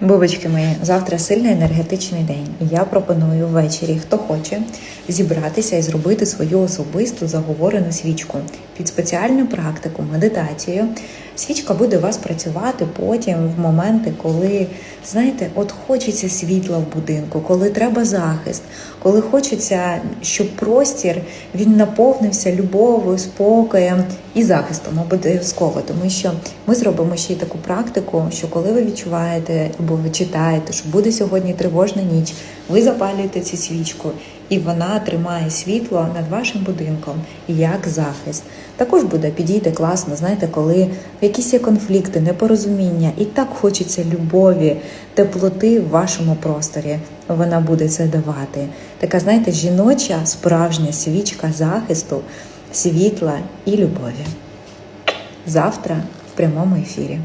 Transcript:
Бубочки мої, завтра сильний енергетичний день, і я пропоную ввечері, хто хоче, зібратися і зробити свою особисту заговорену свічку під спеціальну практику, медитацію. Свічка буде у вас працювати потім в моменти, коли знаєте, от хочеться світла в будинку, коли треба захист, коли хочеться, щоб простір він наповнився любов'ю, спокоєм і захистом обов'язково, тому що ми зробимо ще й таку практику, що коли ви відчуваєте або ви читаєте, що буде сьогодні тривожна ніч, ви запалюєте цю свічку, і вона тримає світло над вашим будинком як захист. Також буде підійти класно, знаєте, коли якісь є конфлікти, непорозуміння, і так хочеться любові, теплоти в вашому просторі. Вона буде це давати. Така, знаєте, жіноча справжня свічка захисту, світла і любові. Завтра в прямому ефірі.